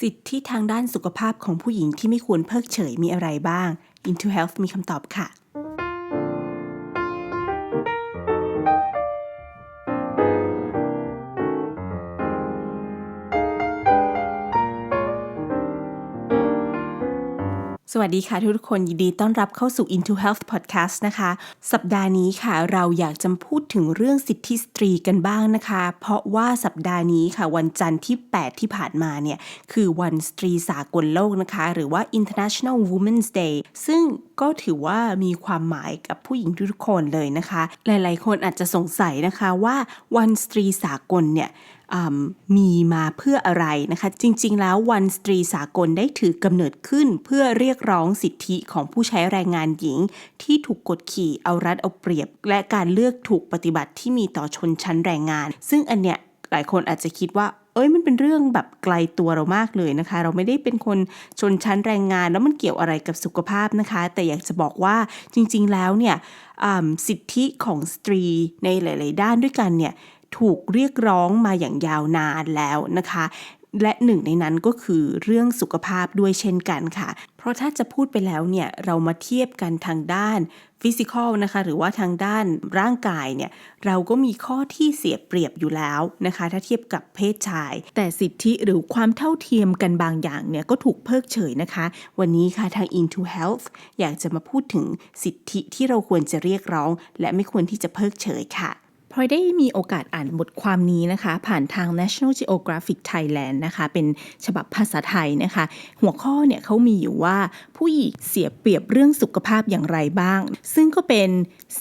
สิทธิทางด้านสุขภาพของผู้หญิงที่ไม่ควรเพิกเฉยมีอะไรบ้าง Into Health มีคำตอบค่ะ วัสดีค่ะทุกคนยินดีต้อนรับเข้าสู่ Into Health Podcast นะคะ สัปดาห์นี้ค่ะเราอยากจะพูดถึงเรื่องสิทธิสตรีกันบ้างนะคะ เพราะว่าสัปดาห์นี้ค่ะ วันจันทร์ที่ 8 ที่ผ่านมาเนี่ย คือวันสตรีสากลโลกนะคะ หรือว่า International Women's Day ซึ่งก็ถือว่ามีความหมายกับผู้หญิงทุกคนเลยนะคะ หลายๆ คนอาจจะสงสัยนะคะว่าวันสตรีสากลเนี่ย มีมาเพื่ออะไรนะคะ จริง ๆ แล้ววันสตรีสากลได้ถือกำเนิดขึ้น เพื่อเรียกร้องสิทธิของผู้ใช้แรงงานหญิง ที่ถูกกดขี่เอารัดเอาเปรียบ และการเลือกถูกปฏิบัติที่มีต่อชนชั้นแรงงาน ซึ่งอันเนี้ยหลายคนอาจจะคิดว่าเอ้ยมันเป็นเรื่องแบบไกลตัวเรามากเลยนะคะ เราไม่ได้เป็นคนชนชั้นแรงงาน แล้วมันเกี่ยวอะไรกับสุขภาพนะคะ แต่อยากจะบอกว่าจริง ๆ แล้วเนี่ยสิทธิของสตรีในหลาย ๆ ด้านด้วยกันเนี่ย ถูกเรียกร้องมาอย่างยาวนานแล้วนะคะ และหนึ่งในนั้นก็คือเรื่องสุขภาพด้วยเช่นกันค่ะ เพราะถ้าจะพูดไปแล้วเนี่ยเรามาเทียบกันทางด้านฟิสิกอลนะคะหรือว่าทางด้านร่างกายเนี่ยเราก็มีข้อที่เสียเปรียบอยู่แล้วนะคะ ถ้าเทียบกับเพศชาย แต่สิทธิหรือความเท่าเทียมกันบางอย่างเนี่ยก็ถูกเพิกเฉยนะคะ วันนี้ค่ะทาง Into Health อยากจะมาพูดถึงสิทธิที่เราควรจะเรียกร้อง และไม่ควรที่จะเพิกเฉยค่ะ ลอยได้มีโอกาสอ่านบทความนี้นะคะ ผ่านทาง National Geographic Thailand นะคะ เป็นฉบับภาษาไทยนะคะ หัวข้อเนี่ยเขามีอยู่ว่าผู้หญิงเสียเปรียบเรื่องสุขภาพอย่างไรบ้าง ซึ่งก็เป็น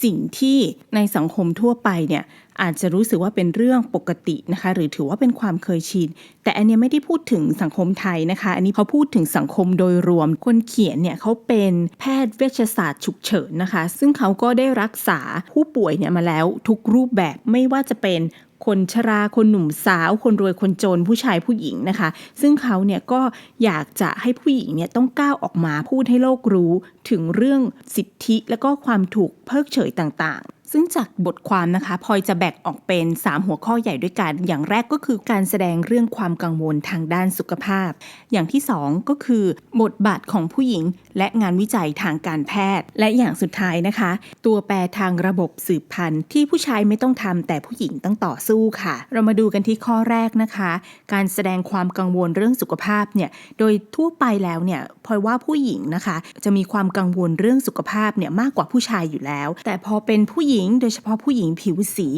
สิ่งที่ในสังคมทั่วไปเนี่ยอาจจะรู้สึกว่าเป็นเรื่องปกตินะคะ หรือถือว่าเป็นความเคยชิน แต่อันนี้ไม่ได้พูดถึงสังคมไทยนะคะ อันนี้เขาพูดถึงสังคมโดยรวม คนเขียนเนี่ยเขาเป็นแพทย์เวชศาสตร์ฉุกเฉินนะคะ ซึ่งเขาก็ได้รักษาผู้ป่วยเนี่ยมาแล้วทุกรูปแบบไม่ว่าจะเป็น คนชรา คนหนุ่มสาว คนรวย คนจน ผู้ชาย ผู้หญิงนะคะ ซึ่งเขาเนี่ยก็อยากจะให้ผู้หญิงเนี่ยต้องก้าวออกมาพูดให้โลกรู้ ถึงเรื่องสิทธิและก็ความถูกเพิกเฉยต่าง ซึ่งจากบทความนะคะพลอยจะแบ่งออกเป็น 3 หัวข้อใหญ่ด้วยกัน อย่างแรกก็คือการแสดงเรื่องความกังวลทางด้านสุขภาพ อย่างที่ 2 ก็คือบทบาทของผู้หญิง และงานวิจัยทางการแพทย์ และอย่างสุดท้ายนะคะ ตัวแปรทางระบบสืบพันธุ์ ที่ผู้ชายไม่ต้องทำแต่ผู้หญิงต้องต่อสู้ค่ะ เรามาดูกันที่ข้อแรกนะคะ การแสดงความกังวลเรื่องสุขภาพเนี่ยโดยทั่วไปแล้วเนี่ยพลอยว่าผู้หญิงนะคะ จะมีความกังวลเรื่องสุขภาพเนี่ยมากกว่าผู้ชายอยู่แล้ว แต่พอเป็นผู้หญิงโดยเฉพาะผู้หญิงผิวสี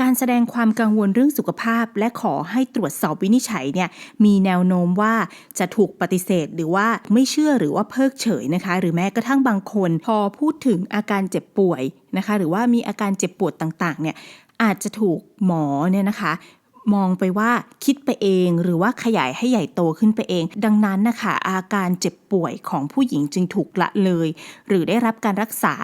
การแสดงความกังวลเรื่องสุขภาพ และขอให้ตรวจสอบวินิจฉัยเนี่ยมีแนวโน้มว่าจะถูกปฏิเสธ หรือว่าไม่เชื่อหรือว่าเพิกเฉยนะคะ หรือแม้กระทั่งบางคนพอพูดถึงอาการเจ็บป่วยนะคะ หรือว่ามีอาการเจ็บปวดต่างๆเนี่ยอาจจะถูกหมอเนี่ยนะคะมองไปว่าคิดไปเองหรือว่าขยายให้ใหญ่โตขึ้นไปเอง ดังนั้นนะคะอาการเจ็บป่วยของผู้หญิงจึงถูกละเลย หรือได้รับการรักษา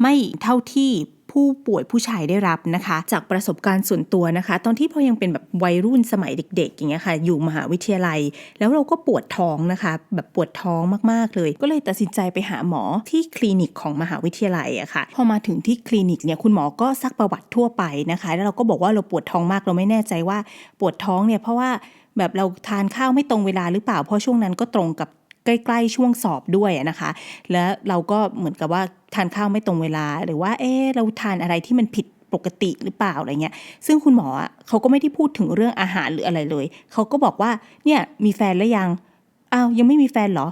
ไม่เท่าที่ ผู้ป่วยผู้ชายได้รับนะคะ จากประสบการณ์ส่วนตัวนะคะ ตอนที่พอยังเป็นแบบวัยรุ่นสมัยเด็ก ๆ อย่างเงี้ยค่ะ อยู่มหาวิทยาลัย แล้วเราก็ปวดท้องนะคะ แบบปวดท้องมากๆเลย ก็เลยตัดสินใจไปหาหมอที่คลินิกของมหาวิทยาลัยอะค่ะ พอมาถึงที่คลินิกเนี่ยคุณหมอก็ซักประวัติทั่วไปนะคะ แล้วเราก็บอกว่าเราปวดท้องมากเราไม่แน่ใจว่าปวดท้องเนี่ยเพราะว่าแบบเราทานข้าวไม่ตรงเวลาหรือเปล่า เพราะช่วงนั้นก็ตรงกับ ใกล้ๆช่วงสอบด้วยนะคะ แล้วเราก็เหมือนกับว่าทานข้าวไม่ตรงเวลา หรือว่าเออเราทานอะไรที่มันผิดปกติหรือเปล่าอะไรเงี้ย ซึ่งคุณหมอเขาก็ไม่ได้พูดถึงเรื่องอาหารหรืออะไรเลย เขาก็บอกว่าเนี่ยมีแฟนแล้วยัง อ้าวยังไม่มีแฟนเหรอ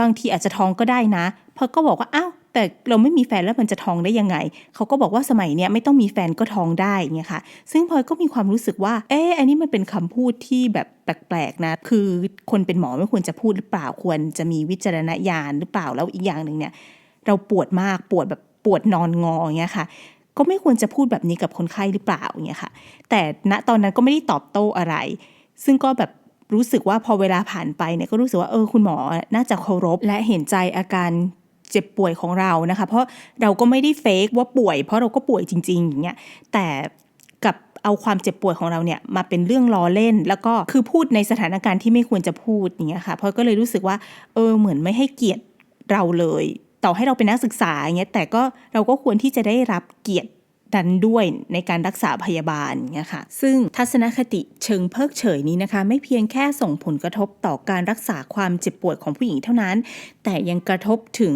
บางทีอาจจะท้องก็ได้นะ เพอก็บอกว่าอ้าว แต่เราไม่มีแฟนแล้วมันจะท้องได้ยังไง เขาก็บอกว่าสมัยเนี้ยไม่ต้องมีแฟนก็ท้องได้เงี้ยค่ะ ซึ่งพลอยก็มีความรู้สึกว่า เอออันนี้มันเป็นคำพูดที่แบบแปลกๆนะ คือคนเป็นหมอไม่ควรจะพูดหรือเปล่า ควรจะมีวิจารณญาณหรือเปล่า แล้วอีกอย่างหนึ่งเนี่ย เราปวดมาก ปวดแบบปวดนอนงอเงี้ยค่ะ ก็ไม่ควรจะพูดแบบนี้กับคนไข้หรือเปล่าเงี้ยค่ะ แต่ณตอนนั้นก็ไม่ได้ตอบโต้อะไร ซึ่งก็แบบรู้สึกว่าพอเวลาผ่านไปเนี่ยก็รู้สึกว่าเออคุณหมอน่าจะเคารพและเห็นใจอาการ เจ็บป่วยของเรานะคะ เพราะเราก็ไม่ได้เฟกว่าป่วย เพราะเราก็ป่วยจริง ๆ อย่างเงี้ยแต่กับเอาความเจ็บป่วยของเราเนี่ยมาเป็นเรื่องล้อเล่น แล้วก็คือพูดในสถานการณ์ที่ไม่ควรจะพูดอย่างเงี้ยค่ะเพราะก็เลยรู้สึกว่า เออเหมือนไม่ให้เกียรติเราเลย ต่อให้เราเป็นนักศึกษาอย่างเงี้ยแต่ก็เราก็ควรที่จะได้รับเกียรติ ดันด้วยในการรักษาพยาบาลเนี่ยค่ะซึ่งทัศนคติเชิงเพิกเฉยนี้นะคะ ไม่เพียงแค่ส่งผลกระทบต่อการรักษาความเจ็บปวดของผู้หญิงเท่านั้น แต่ยังกระทบถึง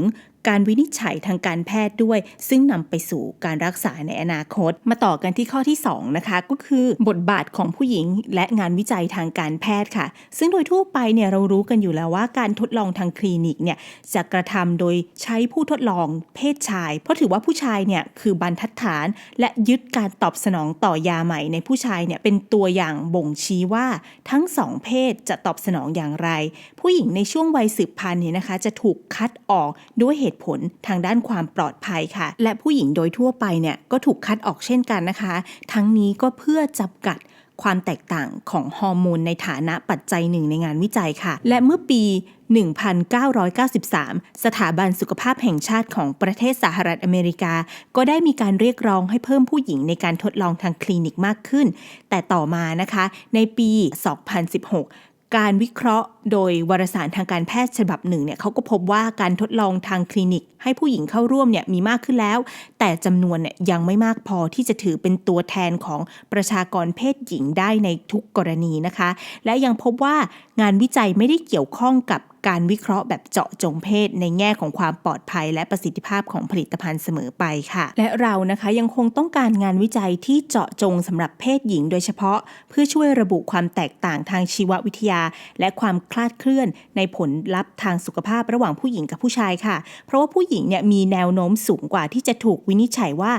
การวินิจฉัยทางการแพทย์ด้วย ซึ่งนำไปสู่การรักษาในอนาคต มาต่อกันที่ข้อที่2นะคะก็คือบทบาทของผู้หญิงและงานวิจัยทางการแพทย์ค่ะ ซึ่งโดยทั่วไปเนี่ยเรารู้กันอยู่แล้วว่าการทดลองทางคลินิกเนี่ยจะกระทำโดยใช้ผู้ทดลองเพศชาย เพราะถือว่าผู้ชายเนี่ยคือบรรทัดฐาน และยึดการตอบสนองต่อยาใหม่ในผู้ชายเนี่ยเป็นตัวอย่างบ่งชี้ว่าทั้งสองเพศจะตอบสนองอย่างไร ผู้หญิงในช่วงวัยสืบพันธุ์เนี่ยนะคะจะถูกคัดออกด้วยเหตุผลทางด้านความปลอดภัยค่ะ และผู้หญิงโดยทั่วไปเนี่ยก็ถูกคัดออกเช่นกันนะคะ ทั้งนี้ก็เพื่อจำกัดความแตกต่างของฮอร์โมนในฐานะปัจจัยหนึ่งในงานวิจัยค่ะ และเมื่อปี 1993 สถาบันสุขภาพแห่งชาติของประเทศสหรัฐอเมริกา ก็ได้มีการเรียกร้องให้เพิ่มผู้หญิงในการทดลองทางคลินิกมากขึ้น แต่ต่อมานะคะ ในปี 2016 การวิเคราะห์โดยวารสารทางการแพทย์ฉบับหนึ่งเนี่ยเขาก็พบว่าการทดลองทางคลินิก ให้ผู้หญิงเข้าร่วมเนี่ยมีมากขึ้นแล้ว แต่จำนวนเนี่ยยังไม่มากพอที่จะถือเป็นตัวแทนของประชากรเพศหญิงได้ในทุกกรณีนะคะ และยังพบว่างานวิจัยไม่ได้เกี่ยวข้องกับ การวิเคราะห์แบบเจาะจงเพศ ในแง่ของความปลอดภัย และประสิทธิภาพของผลิตภัณฑ์เสมอไปค่ะ และเรานะคะยังคงต้องการงานวิจัยที่เจาะจงสำหรับเพศหญิง โดยเฉพาะ เพื่อช่วยระบุความแตกต่างทางชีววิทยา และความคลาดเคลื่อน ในผลลัพธ์ทางสุขภาพระหว่างผู้หญิงกับผู้ชายค่ะ เพราะว่าผู้หญิงเนี่ยมีแนวโน้มสูงกว่าที่จะถูกวินิจฉัยว่า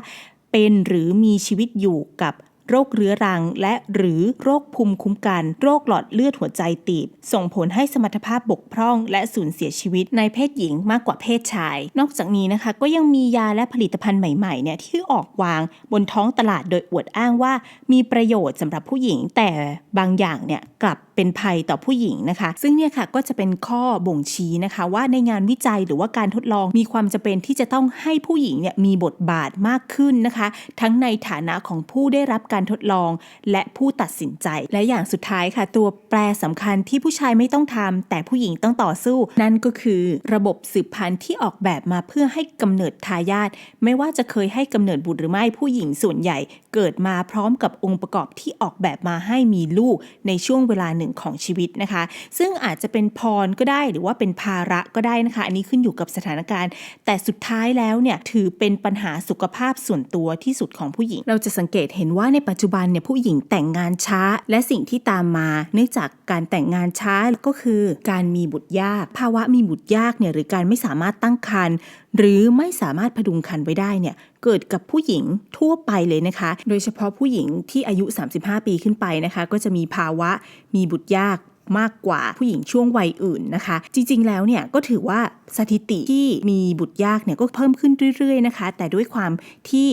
เป็นหรือมีชีวิตอยู่กับ โรคเรื้อรัง และหรือโรคภูมิคุ้มกัน โรคหลอดเลือดหัวใจตีบ ส่งผลให้สมรรถภาพบกพร่อง และสูญเสียชีวิตในเพศหญิงมากกว่าเพศชาย นอกจากนี้นะคะ ก็ยังมียาและผลิตภัณฑ์ใหม่ๆเนี่ยที่ออกวางบนท้องตลาดโดยอวดอ้างว่า มีประโยชน์สำหรับผู้หญิงแต่บางอย่างเนี่ยกลับ เป็นภัยต่อผู้หญิงนะคะ ซึ่งเนี่ยค่ะก็จะเป็นข้อบ่งชี้นะคะ ว่าในงานวิจัยหรือว่าการทดลองมีความจำเป็นที่จะต้องให้ผู้หญิงเนี่ยมีบทบาทมากขึ้นนะคะ ทั้งในฐานะของผู้ได้รับการทดลอง และผู้ตัดสินใจ และอย่างสุดท้ายค่ะ ตัวแปรสำคัญที่ผู้ชายไม่ต้องทำแต่ผู้หญิงต้องต่อสู้ นั่นก็คือระบบสืบพันธุ์ที่ออกแบบมาเพื่อให้กำเนิดทายาทไม่ว่าจะเคยให้กำเนิดบุตรหรือไม่ผู้หญิงส่วนใหญ่ เกิดมาพร้อมกับองค์ประกอบที่ออกแบบมาให้มีลูกในช่วงเวลาหนึ่งของชีวิตนะคะ ซึ่งอาจจะเป็นพรก็ได้หรือว่าเป็นภาระก็ได้นะคะ อันนี้ขึ้นอยู่กับสถานการณ์ แต่สุดท้ายแล้วเนี่ยถือเป็นปัญหาสุขภาพส่วนตัวที่สุดของผู้หญิง เราจะสังเกตเห็นว่าในปัจจุบันเนี่ยผู้หญิงแต่งงานช้า และสิ่งที่ตามมา เนื่องจากการแต่งงานช้าก็คือ การมีบุตรยาก ภาวะมีบุตรยากเนี่ยหรือการไม่สามารถตั้งครรภ์หรือไม่สามารถพดุงครรภ์ไว้ได้เนี่ย เกิดกับผู้หญิงทั่วไปเลยนะคะ โดยเฉพาะผู้หญิงที่อายุ 35 ปีขึ้นไปนะคะ ก็จะมีภาวะมีบุตรยากมากกว่าผู้หญิงช่วงวัยอื่นนะคะ จริงๆ แล้วเนี่ยก็ถือว่าสถิติที่มีบุตรยากเนี่ยก็เพิ่มขึ้นเรื่อยๆนะคะ แต่ด้วยความที่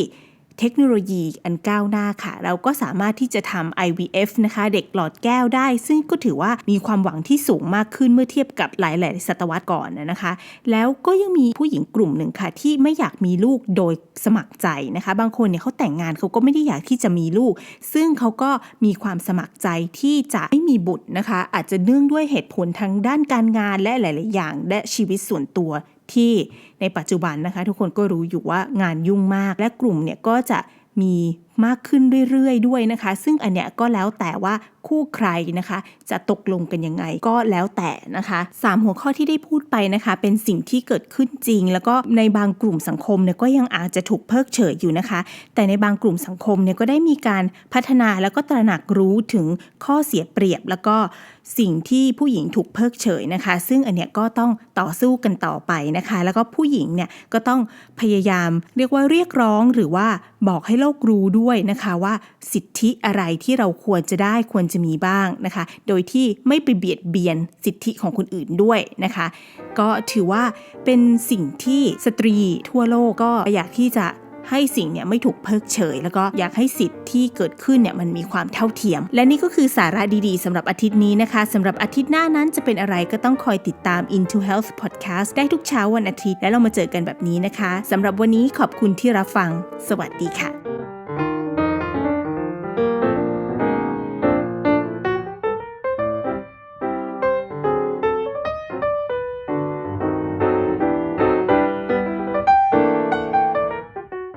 เทคโนโลยีอันก้าวหน้าค่ะ เราก็สามารถที่จะทำ IVF นะคะ เด็กหลอดแก้วได้ ซึ่งก็ถือว่ามีความหวังที่สูงมากขึ้นเมื่อเทียบกับหลาย ๆ ศตวรรษก่อนนะคะ แล้วก็ยังมีผู้หญิงกลุ่มหนึ่งค่ะ ที่ไม่อยากมีลูกโดยสมัครใจนะคะ บางคนเนี่ยเขาแต่งงานเขาก็ไม่ได้อยากที่จะมีลูก ซึ่งเขาก็มีความสมัครใจที่จะไม่มีบุตรนะคะ อาจจะเนื่องด้วยเหตุผลทางด้านการงานและหลาย ๆ อย่าง และชีวิตส่วนตัว ที่ในปัจจุบันนะคะ ทุกคนก็รู้อยู่ว่างานยุ่งมาก และกลุ่มเนี่ยก็จะมี มากขึ้นเรื่อยๆ ด้วยนะคะ ซึ่งอันเนี้ยก็แล้วแต่ว่าคู่ใครนะคะ จะตกลงกันยังไงก็แล้วแต่นะคะ3หัวข้อที่ได้พูดไปนะคะ เป็นสิ่งที่เกิดขึ้นจริง แล้วก็ในบางกลุ่มสังคมเนี่ยก็ยังอาจจะถูกเพิกเฉยอยู่นะคะ แต่ในบางกลุ่มสังคมเนี่ยก็ได้มีการพัฒนาแล้วก็ตระหนักรู้ถึงข้อเสียเปรียบ แล้วก็สิ่งที่ผู้หญิงถูกเพิกเฉยนะคะ ซึ่งอันเนี้ยก็ต้องต่อสู้กันต่อไปนะคะ แล้วก็ผู้หญิงเนี่ยก็ต้องพยายามเรียกว่าเรียกร้องหรือว่าบอกให้โลกรู้ด้วด้วยนะคะว่าสิทธิอะไรที่เราควรจะได้ควรจะมีบ้างนะคะ โดยที่ไม่ไปเบียดเบียนสิทธิของคนอื่นด้วยนะคะ ก็ถือว่าเป็นสิ่งที่สตรีทั่วโลกก็อยากที่จะให้สิ่งเนี่ยไม่ถูกเพิกเฉย แล้วก็อยากให้สิทธิ์ที่เกิดขึ้นเนี่ยมันมีความเท่าเทียม และนี่ก็คือสาระดีๆสำหรับอาทิตย์นี้นะคะสำหรับอาทิตย์หน้านั้นจะเป็นอะไรก็ต้องคอยติดตาม Into Health Podcast ได้ทุกเช้าวันอาทิตย์ และเรามาเจอกันแบบนี้นะคะสำหรับวันนี้ขอบคุณที่รับฟัง สวัสดีค่ะ